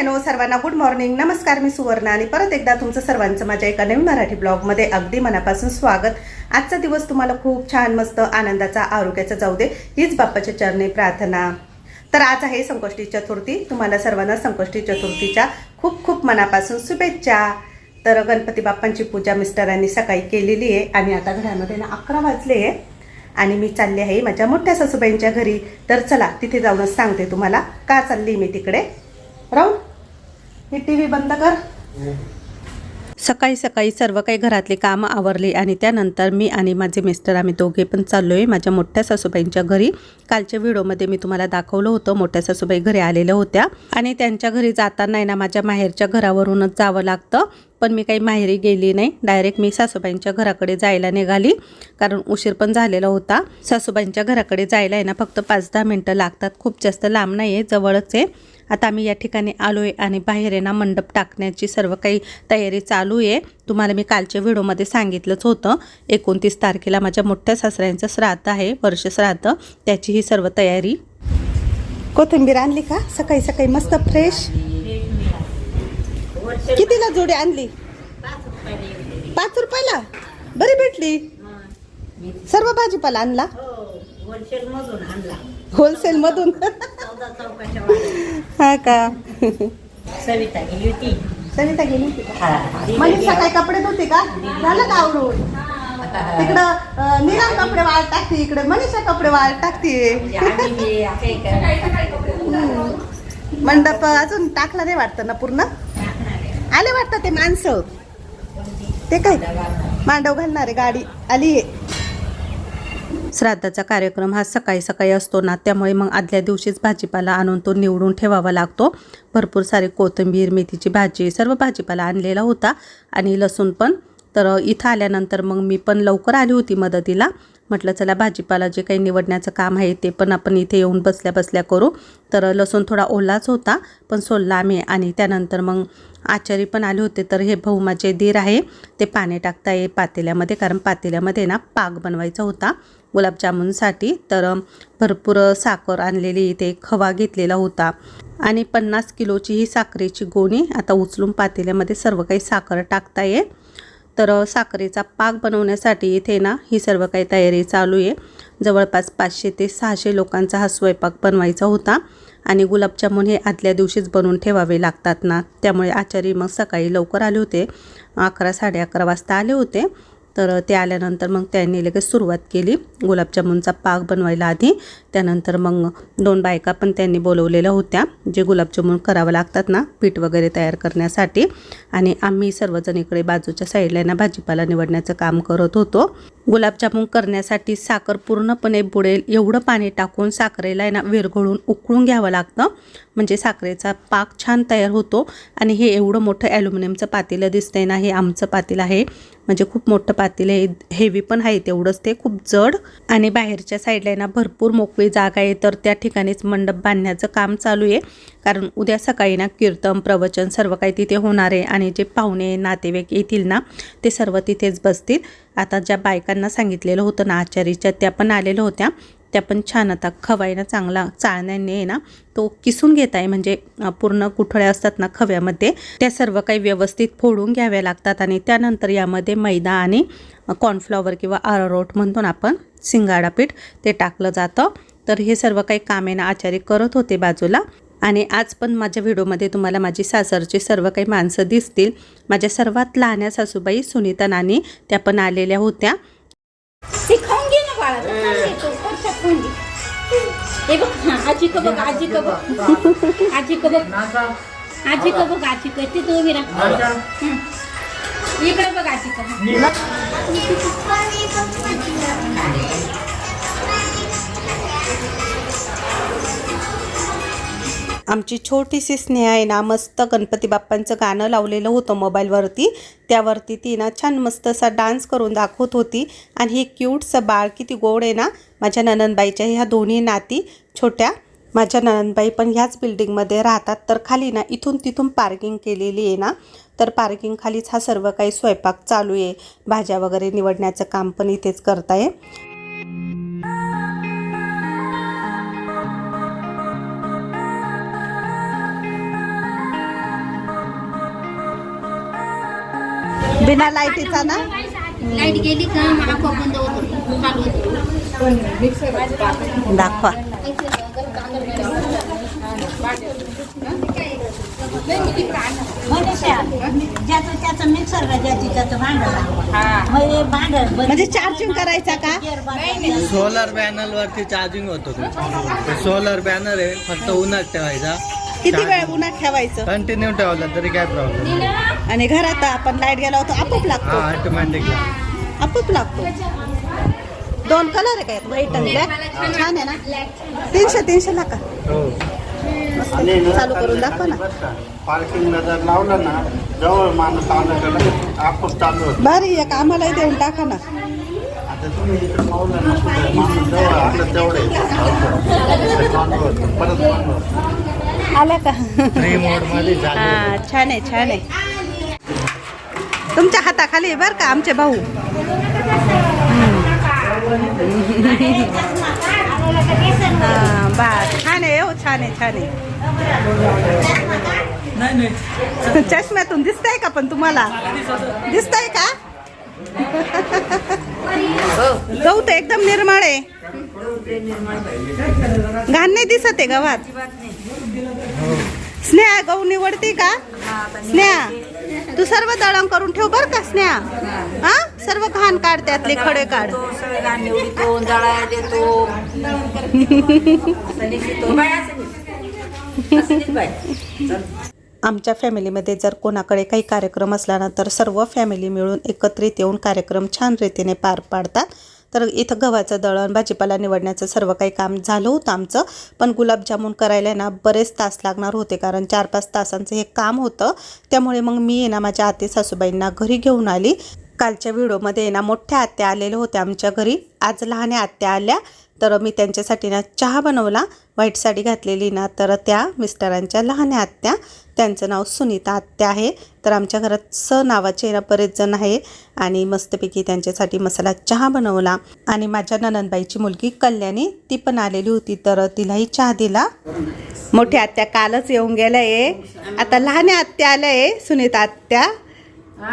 Hello सर्वांना good morning नमस्कार मी सुवर्ण आणि परत एकदा तुमचं सर्वांचं माझ्या एका नवीन मराठी ब्लॉगमध्ये अगदी मनापासून स्वागत. आजचा दिवस तुम्हाला खूप छान मस्त आनंदाचा आरोग्याचा जाऊ दे हीच बाप्पाच्या चरणी प्रार्थना. तर आज आहे संकष्टी चतुर्थी. तुम्हाला सर्वांना संकष्टी चतुर्थीच्या खूप खूप मनापासून शुभेच्छा. तर गणपती बाप्पांची पूजा मिस्टरांनी सकाळी केलेली आहे आणि आता घरामध्ये ना अकरा वाजले आहे आणि मी चालले आहे माझ्या मोठ्या सासूबाईंच्या घरी. तर चला तिथे जाऊनच सांगते तुम्हाला. का चालली मी तिकडे? राहू. ही टी व्ही बंद कर. सकाळी सकाळी सर्व काही घरातली कामं आवरली आणि त्यानंतर मी आणि माझे मिस्टर आम्ही दोघे पण चाललो आहे माझ्या मोठ्या सासूबाईंच्या घरी. कालच्या व्हिडिओमध्ये मी तुम्हाला दाखवलं होतं मोठ्या सासूबाई घरी आलेल्या होत्या. आणि त्यांच्या घरी जाताना आहे ना माझ्या माहेरच्या घरावरूनच जावं लागतं. पण मी काही माहेरी गेली नाही. डायरेक्ट मी सासूबाईंच्या घराकडे जायला निघाली. कारण उशीर पण झालेला होता. सासूबाईंच्या घराकडे जायला आहे ना फक्त पाच दहा मिनटं लागतात. खूप जास्त लांब नाही आहे जवळच आहे. आता आम्ही या ठिकाणी आलो आहे आणि बाहेर आहे ना मंडप टाकण्याची सर्व काही तयारी चालू आहे. तुम्हाला मी कालच्या व्हिडिओमध्ये सांगितलंच होतं. एकोणतीस तारखेला माझ्या मोठ्या सासऱ्यांचं श्राद्ध आहे वर्ष श्राद्ध. त्याची ही सर्व तयारी. कोथिंबीर आणली का? सकाळी सकाळी मस्त फ्रेश कितीला जोडी आणली? पाच रुपयाला? बरी भेटली. सर्व भाजीपाला आणला? होलसेल मधून आणला. होलसेल मधून. हा का? सविता गेली होती. सविता गेली होती का? हा. मनीषा काय कपडे धुते का? झालं का आवरून? तिकडं निराम कपडे वाळ टाकते इकडे. मनीषा कपडे वाळ टाकते. म्हणजे आम्ही बी मंडप अजून टाकला नाही वाटतं ना पूर्ण? आले वाटतं ते माणसं? ते काय? मांडव घालणारे गाडी. आली श्राद्धाचा कार्यक्रम हा सकाळी सकाळी असतो ना त्यामुळे मग आदल्या दिवशीच भाजीपाला आणून तो निवडून ठेवावा लागतो. भरपूर सारी कोथिंबीर मेथीची भाजी सर्व भाजीपाला आणलेला होता आणि लसूण पण. तर इथं आल्यानंतर मग मी पण लवकर आली होती मदतीला. म्हटलं चला भाजीपाला जे काही निवडण्याचं काम आहे ते पण आपण इथे येऊन बसल्या बसल्या करू. तर लसूण थोडा ओलाच होता पण सोलला आम्ही आणि त्यानंतर मग आचारी पण आले होते. तर हे भाऊ माझे दीर आहे ते पाणी टाकता ये पातेल्यामध्ये कारण पातेल्यामध्ये ना पाक बनवायचा होता. गुलाबजामुनसाठी तर भरपूर साखर आणलेली इथे खवा घेतलेला होता. आणि पन्नास किलोची ही साखरेची गोणी आता उचलून पातेल्यामध्ये सर्व काही साखर टाकता ये तर साखरेचा पाक बनवण्यासाठी इथे ना ही सर्व काही तयारी चालू आहे. जवळपास पाचशे ते सहाशे लोकांचा हा स्वयंपाक बनवायचा होता. आणि गुलाबजामुन हे आदल्या दिवशीच बनवून ठेवावे लागतात ना. त्यामुळे आचारी मग सकाळी लवकर आले होते. अकरा साडे अकरा वाजता आले होते. तर ते आल्यानंतर मग त्यांनी लगेच सुरुवात केली. गुलाबजामुनचा पाक बनवायला आधी त्यानंतर मग दोन बायका पण त्यांनी बोलवलेल्या होत्या जे गुलाबजामुन करावं लागतात ना पीठ वगैरे तयार करण्यासाठी. आणि आम्ही सर्वजण इकडे बाजूच्या साईडला ना भाजीपाला निवडण्याचं काम करत होतो. गुलाबजामुन करण्यासाठी साखर पूर्णपणे बुडेल. एवढं पाणी टाकून साखरेला आहे ना विरघळून उकळून घ्यावं लागतं. म्हणजे साखरेचा पाक छान तयार होतो. आणि हे एवढं मोठं ॲल्युमिनियमचं पातेलं दिसतंय ना हे आमचं पातेलं आहे. म्हणजे खूप मोठं पातेलं आहे. हेवी पण आहे तेवढंच ते खूप जड. आणि बाहेरच्या साईडला आहे ना भरपूर मोकळी जागा आहे. तर त्या ठिकाणीच मंडप बांधण्याचं काम चालू आहे. कारण उद्या सकाळी ना कीर्तन प्रवचन सर्व काही तिथे होणार आहे. आणि जे पाहुणे नातेवाईक येतील ना ते सर्व तिथेच बसतील. आता ज्या बायकांना सांगितलेलं होतं ना आचारीच्या त्या पण आलेल्या होत्या. त्या पण छान आता खवायनं चांगला चाळण्याने ना तो किसून घेत आहे. म्हणजे पूर्ण कुठळ्या असतात ना खव्यामध्ये त्या सर्व काही व्यवस्थित फोडून घ्याव्या लागतात. आणि त्यानंतर यामध्ये मैदा आणि कॉर्नफ्लॉवर किंवा अरारोट म्हणतो ना आपण सिंगाडा पीठ ते टाकलं जातं. तर हे सर्व काही कामे ना आचारी करत होते बाजूला. आणि आज पण माझ्या व्हिडिओमध्ये तुम्हाला माझी सासरची सर्व काही माणसं दिसतील. माझ्या सर्वात लहान्या सासूबाई सुनीता नानी त्या पण आलेल्या होत्या. ते तो तो आजी का बघ आजी का बघ. आजी का बघ. आजी का बघ आजी का तिथं उभी राहा. हं. इकडे बघ आजी का. आमची छोटीशी स्नेहा आहे ना मस्त गणपती बाप्पांचं गाणं लावलेलं होतं मोबाईलवरती. त्यावरती ती ना छान मस्त असा डान्स करून दाखवत होती. आणि हे क्यूटचं बाळ किती गोड आहे ना माझ्या ननंदबाईच्या ह्या दोन्ही नाती छोट्या. माझ्या ननंदबाई पण ह्याच बिल्डिंगमध्ये राहतात. तर खाली ना इथून तिथून पार्किंग केलेली आहे ना. तर पार्किंग खालीच हा सर्व काही स्वयंपाक चालू आहे. भाज्या वगैरे निवडण्याचं काम पण इथेच करताय. बिना लाईटीचा ना? लाइट गेली का? मग आपोआप बंद होतो चालू होतो. दाखवा. हे म्हणजे चार्जिंग करायचा का? सोलर पॅनल वरती चार्जिंग होतो. ते सोलर पॅनल आहे फक्त उन्हात ठेवायचा. किती वेळ उन्हात ठेवायचं? कंटिन्यू ठेवला तरी काय प्रॉब्लेम आणि घरात आपण लाइट गेला होतो आपोआप हा लागतो. ऑटोमॅटिकली आपोआप लागतो. दोन कलर आहे काय व्हाईट आणि ब्लॅक छान आहे ना? तीनशे तीनशे ला का हो चालू करून दाखवा ना. पार्किंगला जर लावलं ना जवळ माणूस आलं लगेच आपोआप चालू होतं. बरं एक आम्हालाही देऊन टाका ना. आता तुम्ही इकडे लावलं ना कुठे माणूस जवळ आलं तेवढे चालू होतं परत आल्या का? हा छान आहे छान आहे. तुमच्या हाताखाली आहे बरं का आमचे भाऊ? हा बा छान आहे हो छान आहे छान आहे. चष्म्यातून दिसतंय का पण तुम्हाला? दिसतंय का? गहू तर एकदम निर्मळ आहे. घाण नाही दिसत आहे गावात? स्नेहा गहू निवडते का? स्नेहा तू सर्व दळण करून ठेव बर का स्नेहा? हा? सर्व घाण काढ त्यातले खडे काढ. आमच्या फॅमिलीमध्ये जर कोणाकडे काही कार्यक्रम असला ना तर सर्व फॅमिली मिळून एकत्रित येऊन कार्यक्रम छान रीतीने पार पाडतात. तर इथं गव्हाचं दळण भाजीपाला निवडण्याचं सर्व काही काम झालं होतं आमचं. पण गुलाबजामुन करायला ना बरेच तास लागणार होते कारण चार पाच तासांचं हे काम होतं. त्यामुळे मग मी ना माझ्या आते सासूबाईंना घरी घेऊन आली. कालच्या व्हिडिओमध्ये ना मोठ्या आत्या आलेल्या होत्या आमच्या घरी. आज लहान आत्या आल्या. तर मी त्यांच्यासाठी ना चहा बनवला व्हाईट साडी घातलेली ना तर त्या मिस्टरांच्या लहान आत्या त्यांचं नाव सुनीता आत्या आहे. तर आमच्या घरात स नावाचे ना बरेच जण आहे आणि मस्तपैकी त्यांच्यासाठी मसाला चहा बनवला. आणि माझ्या ननंदबाईची मुलगी कल्याणी ती पण आलेली होती तर तिलाही चहा दिला. मोठ्या आत्या कालच येऊन गेल्या आहे. आता लहान आत्या आल्या आहे सुनीता आत्या.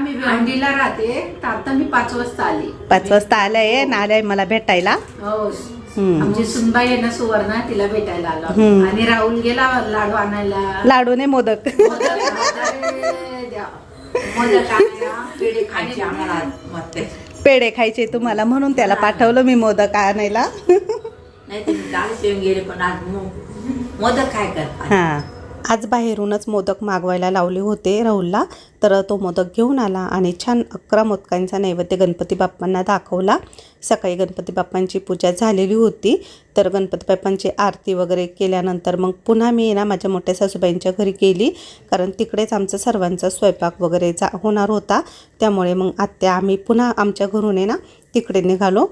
मी राहते. आता मी पाच वाजता आली. पाच वाजता आल्या ना आल्या मला भेटायला. हो. आमची सुनबाई आहे ना सुवर्णा तिला भेटायला आलो हम्म. आणि राहुल गेला लाडू आणायला. लाडूने मोदक. पेढे खायचे आम्हाला मग पेढे खायचे तुम्हाला म्हणून त्याला पाठवलं मी मोदक आणायला. नाही गेले पण आज मो- मोदक काय हां. आज बाहेरूनच मोदक मागवायला लावले होते राहुलला तर तो मोदक घेऊन आला आणि छान अकरा मोदकांचा नैवेद्य गणपती बाप्पांना दाखवला. सकाळी गणपती बाप्पांची पूजा झालेली होती तर गणपती बाप्पांची आरती वगैरे केल्यानंतर मग पुन्हा मी ना माझ्या मोठ्या सासूबाईंच्या घरी गेली कारण तिकडेच आमचा सर्वांचा स्वयंपाक वगैरे जा होणार होता. त्यामुळे मग आत्या आम्ही पुन्हा आमच्या घरून आहे ना तिकडे निघालो.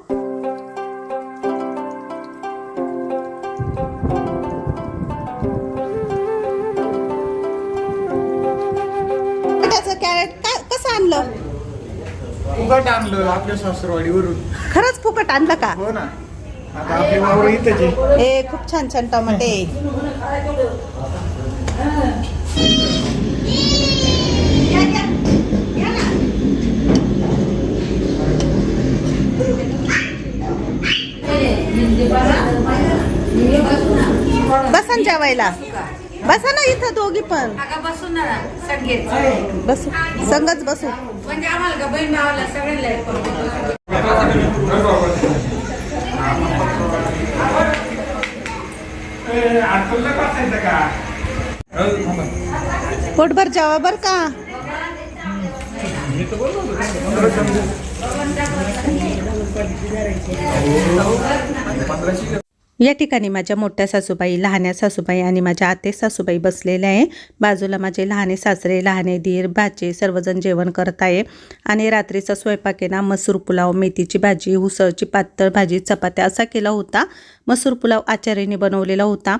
उघड आणलं आपल्या सासरवाडीवरून. खरंच फुकट आणलं का? हो ना. आता आपली वावर इथंच आहे. ए खूप छान छान टमाटे. बसा ना जेवायला. बसा ना इथं दोघी पण. बसून ना बसू. संगच बसू. म्हणजे आम्हाला का बहीण भावाला सगळ्यांना पोटभर जेवा बर का? या ठिकाणी माझ्या मोठ्या सासूबाई लहान्या सासूबाई आणि माझ्या आते सासूबाई बसलेल्या आहे. बाजूला माझे लहाने सासरे लहाने दीर भाचे सर्वजण जेवण करत आहे. आणि रात्रीचा स्वयंपाक आहे ना मसूर पुलाव मेथीची भाजी उसळची पातळ भाजी चपात्या असा केला होता. मसूर पुलाव आचार्याने बनवलेला होता.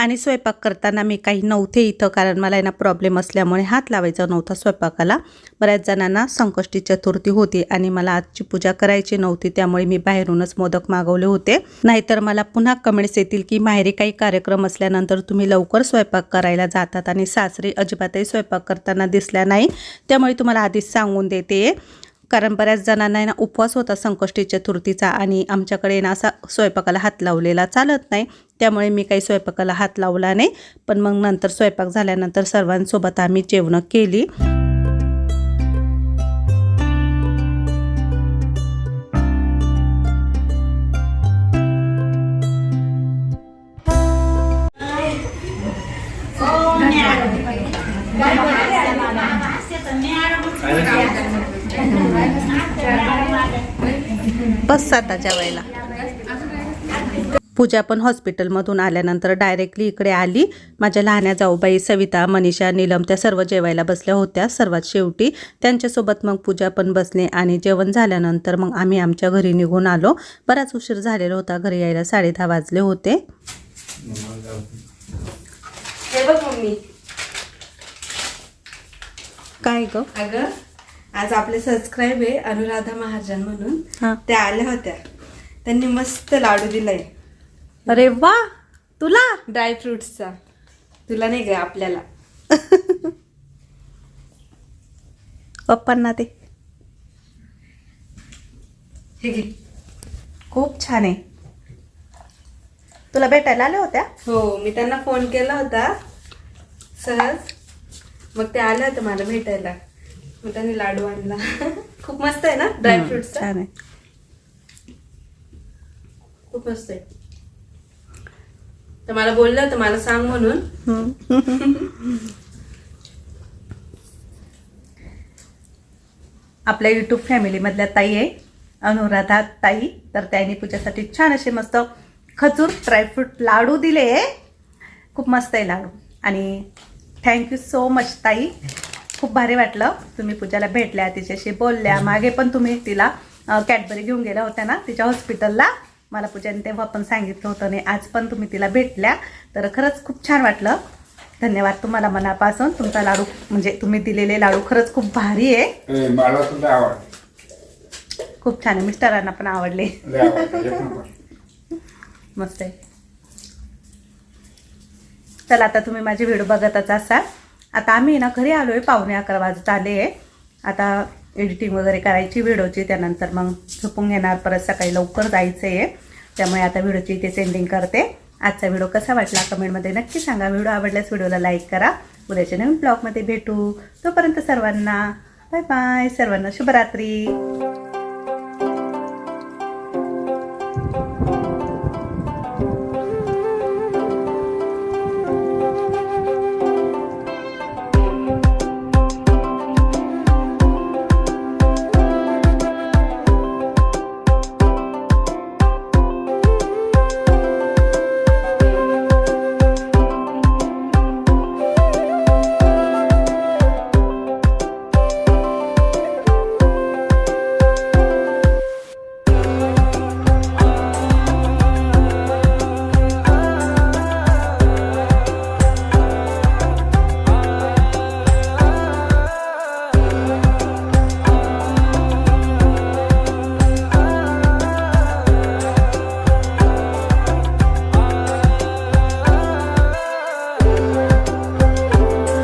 आणि स्वयंपाक करताना मी काही नव्हते इथं कारण मला आहे ना प्रॉब्लेम असल्यामुळे हात लावायचा नव्हता स्वयंपाकाला. बऱ्याच जणांना संकष्टी चतुर्थी होती आणि मला आजची पूजा करायची नव्हती त्यामुळे मी बाहेरूनच मोदक मागवले होते. नाहीतर मला पुन्हा कमेंट्स येतील की माहेरी काही कार्यक्रम असल्यानंतर तुम्ही लवकर स्वयंपाक करायला जातात आणि सासरी अजिबातही स्वयंपाक करताना दिसल्या नाही. त्यामुळे तुम्हाला आधीच सांगून देते. कारण बऱ्याच जणांना आहे ना उपवास होता संकष्टी चतुर्थीचा आणि आमच्याकडे ना असा स्वयंपाकाला हात लावलेला चालत नाही. त्यामुळे मी काही स्वयंपाकाला हात लावला नाही. पण मग नंतर स्वयंपाक झाल्यानंतर सर्वांसोबत आम्ही जेवणं केली. बस आता जेवायला. पूजा पण हॉस्पिटलमधून आल्यानंतर डायरेक्टली इकडे आली. माझ्या लहान्या जाऊबाई सविता मनीषा नीलम त्या सर्व जेवायला बसल्या होत्या. सर्वात शेवटी त्यांच्यासोबत मग पूजा पण बसली आणि जेवण झाल्यानंतर मग आम्ही आमच्या घरी निघून आलो. बराच उशीर झालेला होता. घरी यायला साडे दहा वाजले होते. काय ग? अगं आज आपले सबस्क्राईब आहे अनुराधा महाजन म्हणून. त्या आल्या होत्या. त्यांनी मस्त लाडू दिलाय. अरे वा तुला? ड्रायफ्रुट्सचा तुला नाही ग आपल्याला. पप्पांना ते हे घे. खूप छान आहे. तुला भेटायला आल्या होत्या? हो मी त्यांना फोन केला होता. सहज. मग ते आल्या होत्या मला भेटायला. मग त्यांनी लाडू आणला. खूप मस्त आहे ना ड्रायफ्रुट्सचा छान आहे. खूप मस्त आहे. तर मला बोललं तर मला सांग म्हणून. आपल्या युट्यूब फॅमिलीमधल्या ताई आहे अनुराधा ताई. तर त्यांनी पूजासाठी छान असे मस्त खजूर ड्रायफ्रूट लाडू दिले खूप मस्त आहे लाडू. आणि थँक्यू सो मच ताई. खूप भारी वाटलं. तुम्ही पूजाला भेटल्या तिच्याशी बोलल्या. मागे पण तुम्ही तिला कॅडबरी घेऊन गेल्या होत्या ना तिच्या हॉस्पिटलला मला पूजाने तेव्हा पण सांगितलं होतं आणि आज पण तुम्ही तिला भेटल्या. तर खरंच खूप छान वाटलं. धन्यवाद तुम्हाला मनापासून. तुमचा लाडू म्हणजे तुम्ही दिलेले लाडू खरंच खूप भारी आहे. ए, मला सुद्धा आवड खूप छान आहे. मिस्टरांना पण आवडले. मस्त आहे. चला आता तुम्ही माझे व्हिडिओ बघतच असाल. आता आम्ही ना घरी आलो आहे पावणे अकरा वाजत आले आहे आता एडिटिंग वगैरे करायची व्हिडिओची त्यानंतर मग झोपून घेणार परत सकाळी लवकर जायचं आहे त्यामुळे आता व्हिडिओची इथे सेंडिंग करते. आजचा व्हिडिओ कसा वाटला कमेंटमध्ये नक्की सांगा. व्हिडिओ आवडल्यास व्हिडिओला लाईक करा. उद्याच्या नवीन ब्लॉगमध्ये भेटू. तोपर्यंत सर्वांना बाय बाय. सर्वांना शुभरात्री.